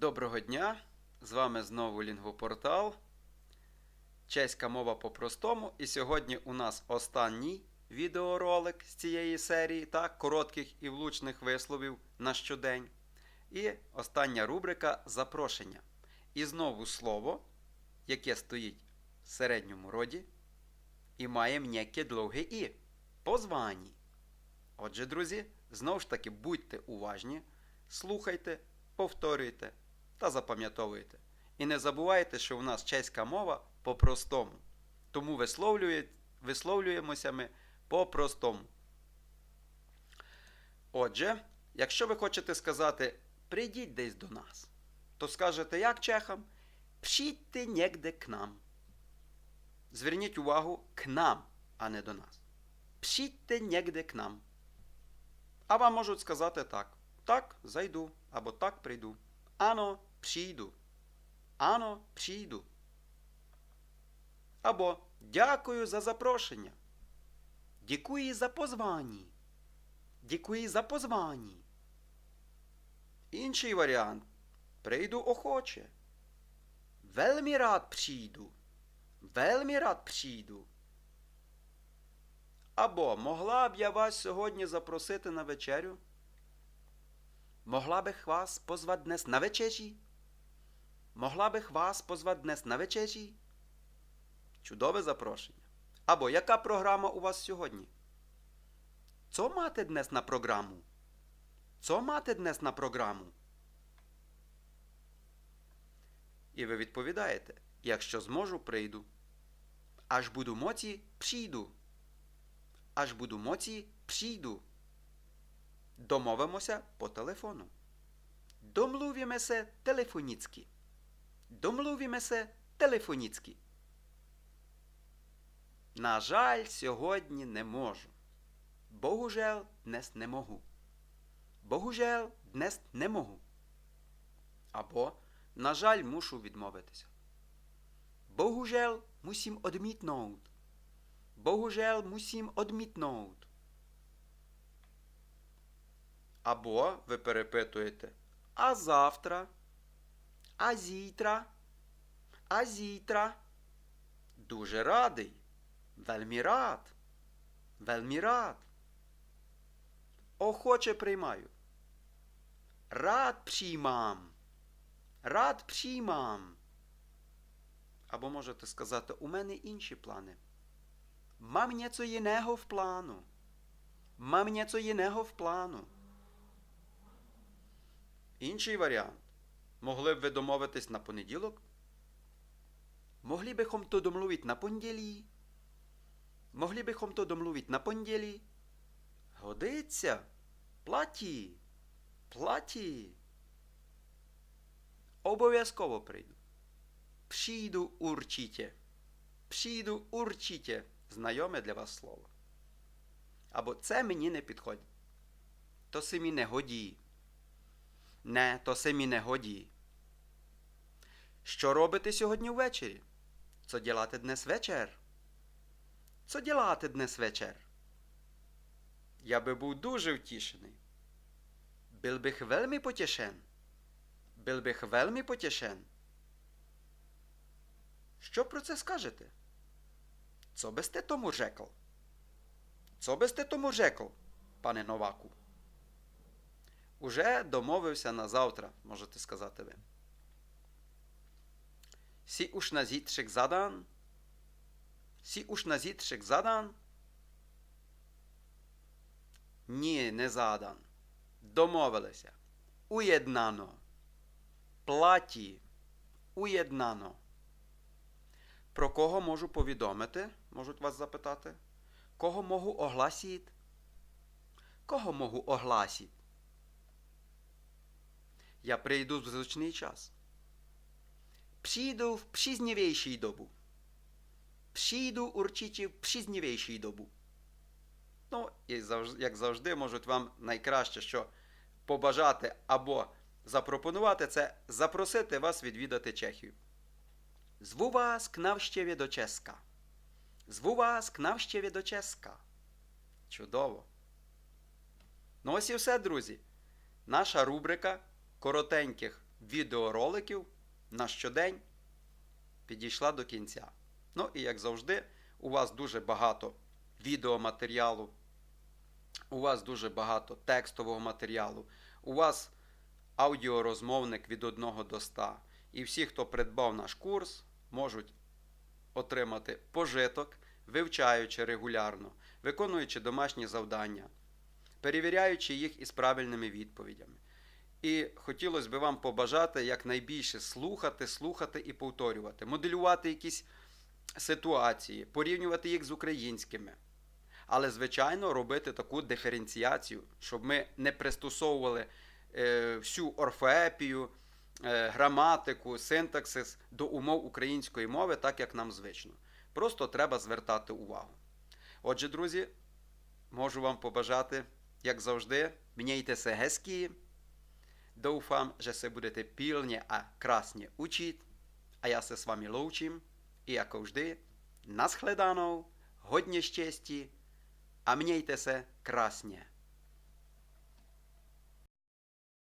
Доброго дня! З вами знову Лінгвопортал. Чеська мова по-простому. І сьогодні у нас останній відеоролик з цієї серії, так, коротких і влучних висловів на щодень. І остання рубрика запрошення. І знову слово, яке стоїть в середньому роді, і має м'яке довге і. Позвані. Отже, друзі, знову ж таки будьте уважні, слухайте, повторюйте та запам'ятовуйте. І не забувайте, що у нас чеська мова по-простому. Тому висловлює, висловлюємося ми по-простому. Отже, якщо ви хочете сказати прийдіть десь до нас, то скажете як чехам? Пшітьте негде к нам. Зверніть увагу к нам, а не до нас. Пшітьте негде к нам. А вам можуть сказати так. Так, зайду, або так прийду. Ано, прийду. Ано, прийду. Або дякую за запрошення. Дякую за позвані. Дякую за позвані. Інший варіант. Прийду охоче. Вельми рад прийду. Вельми рад прийду. Або могла б я вас сьогодні запросити на вечерю? Могла bych вас позвати днес на вечері? Могла bych вас позвати днес на вечері? Чудове запрошення. Або яка програма у вас сьогодні? Co máte dnes na programu? Co máte dnes на програму? І ви відповідаєте, якщо зможу, прийду. Аж буду моці, прийду. Аж буду моці, прийду. Домовимося по телефону. Домлuvíme телефоніцьки. Домлuvíme телефоніцьки. На жаль, сьогодні не можу. Богужел, днес не можу. Богужел, днес не можу. Або, на жаль, мушу відмовитися. Богужел, мусім одмітноут. Богужел, мусім одмітноут. Або ви перепитуєте А завтра, а зітра, а зітра. Дуже радий. Вельмі рад. Вельмі рад. Охоче приймаю. Рад приймам. Рад приймам. Або можете сказати, у мене інші плани. Мам nieco innego в плану. Мам nieco innego в плану. Інший варіант. Могли б ви домовитись на понеділок? Могли bychom to domluvit na pondělí? Могли bychom to domluvit на понеділі? Годиться. Платі. Платі. Обов'язково прийду. Přijdu určitě. Přijdu určitě. Знайоме для вас слово. Або це мені не підходить. То се мі не годі. Не, то се мі не годі. Що робите сьогодні ввечері? Co děláte dnes večer? Co děláte dnes večer? Я би був дуже втішений. Byl bych velmi potěšen. Byl bych velmi potěšen. Що про це скажете? Co byste tomu řekl? Co byste tomu řekl, пане Новаку? Уже домовився на завтра, можете сказати ви. Сі уж на зітřek задан? Сі уж на зітřek задан? Ні, не задан. Домовилися. Уєднано. Платі. Уєднано. Про кого можу повідомити? Можуть вас запитати. Кого можу огласити? Кого можу огласити? Я прийду в зручний час. Przyjdę w przyzniewiejszej dobu. Przyjду урчичі в przyzniewiejszej добу. Ну, і як завжди, можуть вам найкраще, що побажати або запропонувати, це запросити вас відвідати Чехію. Зву вас к навщеві до Ческа. Зву вас к навщеві до Ческа. Чудово. Ну ось і все, друзі. Наша рубрика коротеньких відеороликів на щодень підійшла до кінця. Ну і як завжди, у вас дуже багато відеоматеріалу, у вас дуже багато текстового матеріалу, у вас аудіорозмовник від 1 до 100. І всі, хто придбав наш курс, можуть отримати пожиток, вивчаючи регулярно, виконуючи домашні завдання, перевіряючи їх із правильними відповідями. І хотілося б вам побажати якнайбільше слухати, слухати і повторювати, моделювати якісь ситуації, порівнювати їх з українськими. Але, звичайно, робити таку диференціацію, щоб ми не пристосовували е, всю орфоепію, е, граматику, синтаксис до умов української мови, так як нам звично. Просто треба звертати увагу. Отже, друзі, можу вам побажати, як завжди, міняйтеся гезкі. Doufám, že se budete pilně a krásně učit a já se s vámi loučím i jako vždy naschledanou, hodně štěstí a mějte se krásně.